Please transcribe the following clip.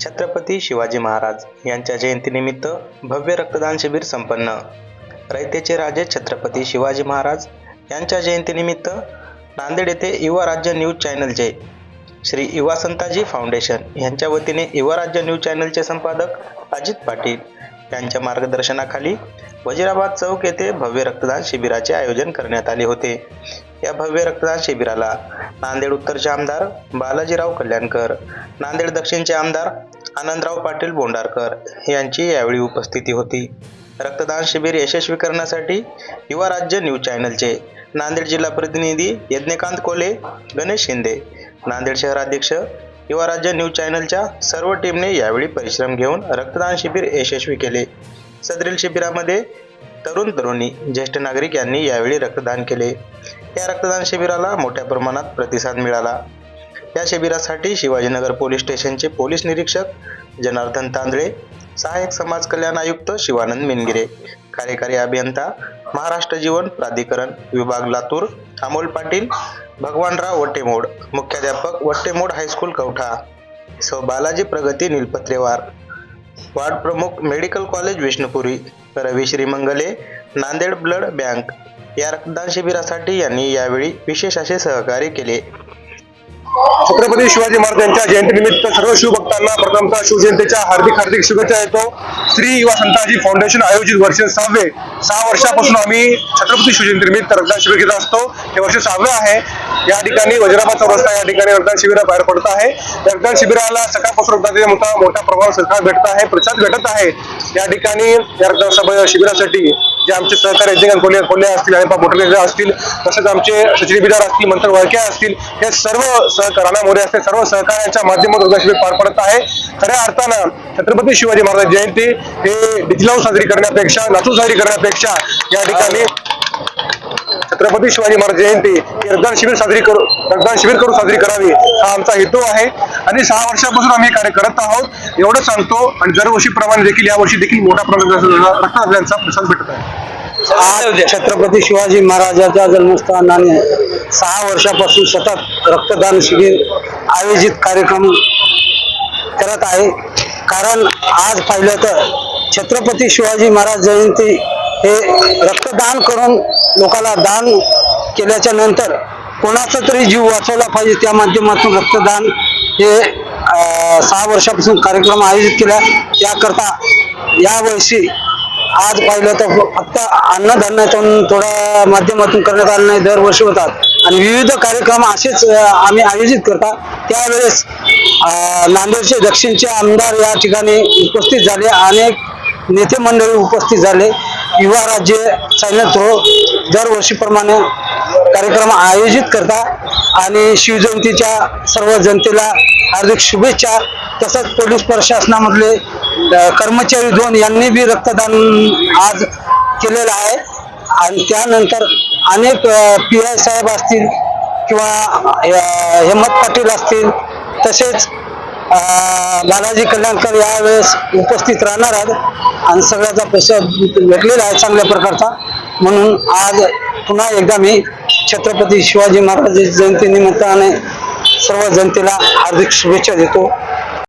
छत्रपती शिवाजी महाराज यांच्या जयंतीनिमित्त भव्य रक्तदान शिबिर संपन्न. रयतेचे राजे छत्रपती शिवाजी महाराज यांच्या जयंतीनिमित्त नांदेड येथे युवा राज्य न्यूज चॅनलचे श्री युवा संताजी फाउंडेशन यांच्या वतीने युवा राज्य न्यूज चॅनलचे संपादक अजित पाटील यांच्या मार्गदर्शनाखाली वजिराबाद चौक येथे भव्य रक्तदान शिबिराचे आयोजन करण्यात आले होते. या भव्य रक्तदान शिबिराला नांदेड उत्तरचे आमदार बालाजीराव कल्याणकर नांदेड दक्षिणचे आमदार आनंदराव पाटील बोंडारकर यांची यावेळी उपस्थिती होती. रक्तदान शिबिर यशस्वी करण्यासाठी युवा राज्य न्यूज चॅनलचे नांदेड जिल्हा प्रतिनिधी यज्ञकांत कोले गणेश शिंदे नांदेड शहराध्यक्ष युवा राज्य न्यूज चॅनलच्या सर्व टीमने यावेळी परिश्रम घेऊन रक्तदान शिबिर यशस्वी केले. सदरील शिबिरामध्ये तरुण तरुणी ज्येष्ठ नागरिक यांनी यावेळी रक्तदान केले. या रक्तदान शिबिराला मोठ्या प्रमाणात प्रतिसाद मिळाला. या शिबिरासाठी शिवाजीनगर पोलीस स्टेशनचे पोलीस निरीक्षक जनार्दन तांदळे सहाय्यक समाज कल्याण आयुक्त शिवानंद मिनगिरे कार्यकारी अभियंता महाराष्ट्र जीवन प्राधिकरण विभाग लातूर अमोल पाटील भगवानराव वट्टेमोड मुख्याध्यापक वट्टेमोड हायस्कूल कवठा सौ बालाजी प्रगती निलपत्रेवार वार्ड प्रमुख medical college Vishnupuri Ravi Shrimangale Nanded blood bank या रक्तदान शिबिरासाठी यांनी यावेळी विशेष असे सहकार्य केले. छत्रपती शिवाजी महाराज यांच्या जयंतीनिमित्त सर्व शिवभक्तांना प्रथमतः शिवजयंतीच्या हार्दिक हार्दिक शुभेच्छा येतो श्री युवा संताजी फाउंडेशन आयोजित वर्ष सहावे सहा वर्षापासून आम्ही छत्रपती शिवजयंतीनिमित्त रक्तदान शिबिर घेत असतो. हे वर्ष सहावे आहे. या ठिकाणी वज्राबाद चौरस्ता या ठिकाणी रक्तदान शिबिर बाहेर पडत आहे. या रक्तदान शिबिराला सकाळपासून रक्तदानाचा मोठा मोठा प्रभाव सरकार भेटत आहे प्रसाद भेटत आहे. या ठिकाणी या रक्तदान शिबिरासाठी जे आमचे सहकारी रजनीकांत कोल्हे कोल्हे असतील आणि बोटलेकर असतील तसेच आमचे सचिन बिदार असतील मंत्र वळके असतील हे सर्व सहकार राणा मोरे असतील सर्व सहकार्यांच्या माध्यमातून रक्तदान शिबिर पार पडत आहे. खऱ्या अर्थानं छत्रपती शिवाजी महाराज जयंती हे डिजिटल साजरी करण्यापेक्षा नाचून साजरी करण्यापेक्षा या ठिकाणी छत्रपती शिवाजी महाराज जयंती रक्तदान शिबिर साजरी करू रक्तदान शिबिर करून साजरी करावी. हा आमचा हेतू आहे. आणि सहा वर्षापासून आम्ही कार्य करत आहोत. एवढं सांगतो आणि दरवर्षीप्रमाणे देखील या वर्षी देखील मोठ्या प्रमाणात रक्तदानाचा प्रसाद भेटत आहे. आज छत्रपती शिवाजी महाराजाच्या जन्मस्थानाने सहा वर्षापासून सतत रक्तदान शिबिर आयोजित कार्यक्रम करत आहे. कारण आज पाहिलं तर छत्रपती शिवाजी महाराज जयंती हे रक्तदान करून लोकाला दान केल्याच्यानंतर कोणाचा तरी जीव वाचवला पाहिजे त्या माध्यमातून रक्तदान हे सहा वर्षापासून कार्यक्रम आयोजित केला. त्याकरता यावर्षी आज पाहिलं तर फक्त अन्नधान्यातून थोड्या माध्यमातून करण्यात आलं नाही दरवर्षी होतात. आणि विविध कार्यक्रम असेच आम्ही आयोजित करता. त्यावेळेस नांदेडचे दक्षिणचे आमदार या ठिकाणी उपस्थित झाले. अनेक नेते मंडळी उपस्थित झाले. युवा राज्य चॅनल थ्रो दरवर्षीप्रमाणे कार्यक्रम आयोजित करता आणि शिवजयंतीच्या सर्व जनतेला हार्दिक शुभेच्छा. तसंच पोलीस प्रशासनामधले कर्मचारी दोन यांनी बी रक्तदान आज केलेलं आहे. आणि त्यानंतर अनेक पी आय साहेब असतील किंवा हेमत हेमंत पाटील असतील तसेच बालाजी कल्याणकर यावेळेस उपस्थित राहणार आहेत आणि सगळ्याचा पैसा भेटलेला आहे चांगल्या प्रकारचा. म्हणून आज पुन्हा एकदा मी छत्रपती शिवाजी महाराज जयंती निमित्ताने सर्व जनतेला हार्दिक शुभेच्छा देतो.